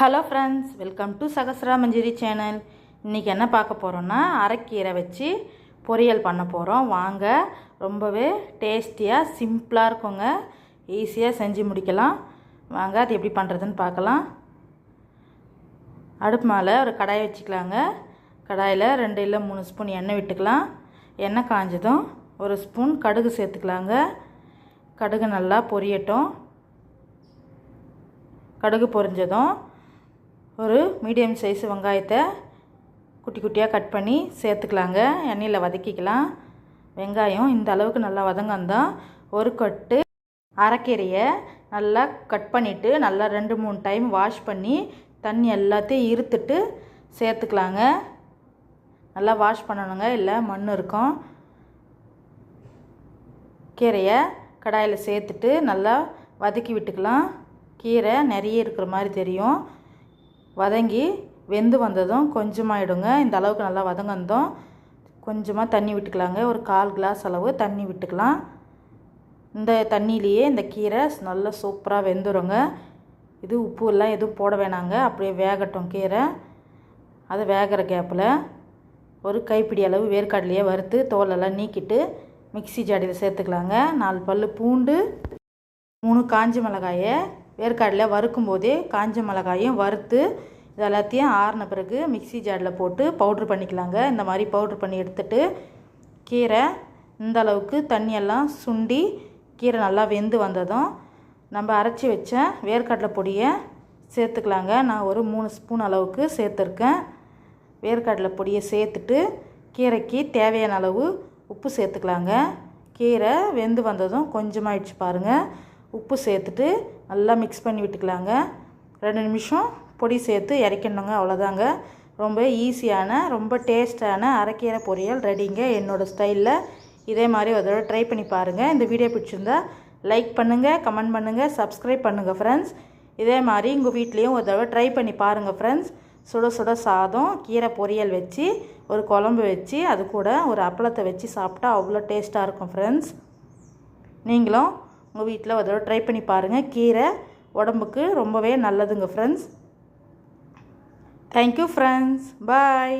Hello friends welcome to Sahasra Manjari channel இன்றைக்கி என்ன பார்க்க போகிறோன்னா அரைக்கீரை வச்சு பொரியல் பண்ண போகிறோம் வாங்க ரொம்பவே டேஸ்டியாக சிம்பிளாக இருக்குங்க. ஈஸியாக செஞ்சு முடிக்கலாம். வாங்க அது எப்படி பண்ணுறதுன்னு பார்க்கலாம். அடுப்பு மேலே ஒரு கடாய் வச்சுக்கலாங்க. கடாயில் ரெண்டு இல்லை மூணு ஸ்பூன் எண்ணெய் விட்டுக்கலாம். எண்ணெய் காஞ்சதும் ஒரு ஸ்பூன் கடுகு சேர்த்துக்கலாங்க. கடுகு நல்லா பொரியட்டும். கடுகு பொரிஞ்சதும் ஒரு மீடியம் சைஸ் வெங்காயத்தை குட்டி குட்டியாக கட் பண்ணி சேர்த்துக்கலாங்க. எண்ணெயில் வதக்கிக்கலாம். வெங்காயம் இந்த அளவுக்கு நல்லா வதங்கந்தான் ஒரு கட்டு அரைக்கீரையை நல்லா கட் பண்ணிவிட்டு நல்லா ரெண்டு மூணு டைம் வாஷ் பண்ணி தண்ணி எல்லாத்தையும் இருத்துட்டு சேர்த்துக்கலாங்க. நல்லா வாஷ் பண்ணணுங்க. இல்லை மண் இருக்கும். கீரையை கடாயில் சேர்த்துட்டு நல்லா வதக்கி விட்டுக்கலாம். கீரை நிறைய இருக்கிற மாதிரி தெரியும். வதங்கி வெந்து வந்ததும் கொஞ்சமாக இடுங்க இந்த அளவுக்கு நல்லா வதங்கந்தோம். கொஞ்சமாக தண்ணி விட்டுக்கலாங்க. ஒரு கால் கிளாஸ் அளவு தண்ணி விட்டுக்கலாம். இந்த தண்ணியிலேயே இந்த கீரை நல்லா சூப்பராக வெந்துடுங்க இது உப்பு எல்லாம் எதுவும் போட வேணாங்க. அப்படியே வேகட்டும் கீரை. அது வேகிற கேப்பில் ஒரு கைப்பிடி அளவு வேர்க்கடலையே வறுத்து தோலெல்லாம் நீக்கிட்டு மிக்சி ஜாடியில் சேர்த்துக்கலாங்க. நாலு பல் பூண்டு மூணு காஞ்சி மிளகாயை வேர்க்கடலை வறுக்கும் போதே காஞ்ச மிளகாயும் வறுத்து இது எல்லாத்தையும் ஆறின பிறகு மிக்சி ஜாரில் போட்டு பவுட்ரு பண்ணிக்கலாங்க. இந்த மாதிரி பவுட்ரு பண்ணி எடுத்துட்டு கீரை இந்த அளவுக்கு தண்ணியெல்லாம் சுண்டி கீரை நல்லா வெந்து வந்ததும் நம்ம அரைச்சி வச்ச வேர்க்கடலை பொடியை சேர்த்துக்கலாங்க. நான் ஒரு மூணு ஸ்பூன் அளவுக்கு சேர்த்துருக்கேன். வேர்க்கடலை பொடியை சேர்த்துட்டு கீரைக்கு தேவையான அளவு உப்பு சேர்த்துக்கலாங்க. கீரை வெந்து வந்ததும் கொஞ்சமாகிடுச்சு பாருங்கள் உப்பு சேர்த்துட்டு நல்லா மிக்ஸ் பண்ணி விட்டுக்கலாங்க. ரெண்டு நிமிஷம் பொடி சேர்த்து இறக்கிடணுங்க அவ்வளோதாங்க. ரொம்ப ஈஸியான ரொம்ப டேஸ்டான அரைக்கீரை பொரியல் ரெடிங்க என்னோடய ஸ்டைலில் இதே மாதிரி ஒரு தடவை ட்ரை பண்ணி பாருங்கள் இந்த வீடியோ பிடிச்சிருந்தா லைக் பண்ணுங்கள் கமெண்ட் பண்ணுங்கள் சப்ஸ்கிரைப் பண்ணுங்கள் ஃப்ரெண்ட்ஸ் இதே மாதிரி உங்கள் வீட்லேயும் ஒரு தடவை ட்ரை பண்ணி பாருங்கள் ஃப்ரெண்ட்ஸ் சுட சுட சாதம் கீரை பொரியல் வச்சு ஒரு குழம்பு வச்சு அது கூட ஒரு அப்பளத்தை வச்சு சாப்பிட்டா அவ்வளோ டேஸ்ட்டாக இருக்கும் ஃப்ரெண்ட்ஸ் நீங்களும் உங்கள் வீட்டில் ஒரு தடவை ட்ரை பண்ணி பாருங்கள் கீரை உடம்புக்கு ரொம்பவே நல்லதுங்க ஃப்ரெண்ட்ஸ் தேங்க்யூ ஃப்ரெண்ட்ஸ் பாய்